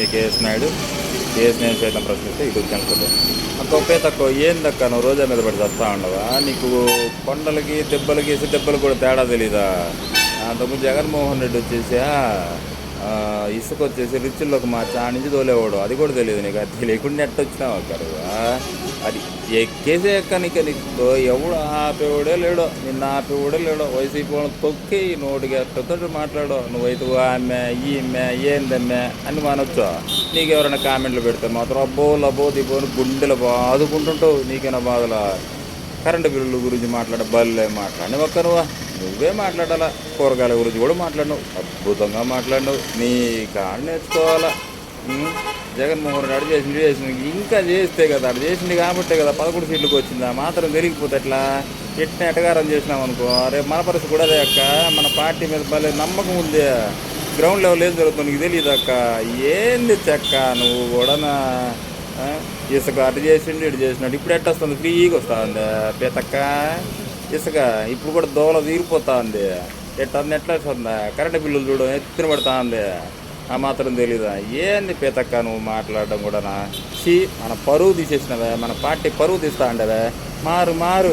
మీ KS Naidu case నేను సైతం ప్రశ్నిస్తే ఇటు కనుకోలే గొప్పే తక్కువ. ఏందక్క నువ్వు రోజా మీద పడి వస్తా ఉండవా? నీకు కొండలకి దెబ్బలకి వేసి దెబ్బలు కూడా తేడా తెలీదా? అంతకుముందు జగన్మోహన్ రెడ్డి వచ్చేసి ఇసుక వచ్చేసి రిచ్చుల్లోకి మార్చి ఆ నుంచి తోలేవాడు. అది కూడా తెలియదు నీకు. అది తెలియకుండా ఎట్ట వచ్చినావు అక్కడ అది. ఎక్కేసే ఎక్క ఎవడు ఆపేవాడే లేడో నిన్న ఆపేవాడే లేడో వైసీపీ వాళ్ళని తొక్కి నోటికి ఎట్టతో మాట్లాడు నువ్వైతే ఆమె ఈమె ఏందమ్మే అని మనొచ్చు? నీకు ఎవరైనా కామెంట్లు పెడితే మాత్రం అబ్బో లబో దిబో గుండెలు బాదుకుంటుంటావు నీకైనా బాధలా? కరెంటు బిల్లుల గురించి మాట్లాడ బల్లే మాట్లాడి ఒక్క నువ్వా నువ్వే మాట్లాడాలా? కూరగాయల గురించి కూడా మాట్లాడినావు అద్భుతంగా మాట్లాడినావు నీ కాడ నేర్చుకోవాలా? జగన్మోహన్ రెడ్డి అడు చేసింది చేసింది ఇంకా చేస్తే కదా అటు చేసింది కాబట్టే కదా పదకొండు సీట్లకు వచ్చింది. ఆ మాత్రం తెలియకపోతే ఎట్లా? ఎట్టిన ఎటగారం చేసినాం అనుకో. రేపు మన పరిస్థితి కూడా అక్క. మన పార్టీ మీద భలే నమ్మకం ఉంది. గ్రౌండ్ లెవెల్ ఏం జరుగుతుంది నీకు తెలియదు అక్క? ఏంది చెక్క నువ్వు కూడా ఆ? ఇసుక అటు చేసిండు ఇటు చేసినాడు ఇప్పుడు ఎట్ట వస్తుంది? ఫ్రీగా వస్తా ఉంది పీతక్క ఇసుక ఇప్పుడు కూడా దోవలో తీరిపోతా ఉంది ఎట్ట ఎట్లా వస్తుందా? కరెంట్ బిల్లులు చూడడం ఎత్తున పడతా ఉంది ఆ మాత్రం తెలీదా? ఏంది పీతక్క నువ్వు మాట్లాడడం కూడానా చీ మన పరువు తీసేసినవే మన పార్టీ పరువు తీస్తా ఉండవే మారు మారు.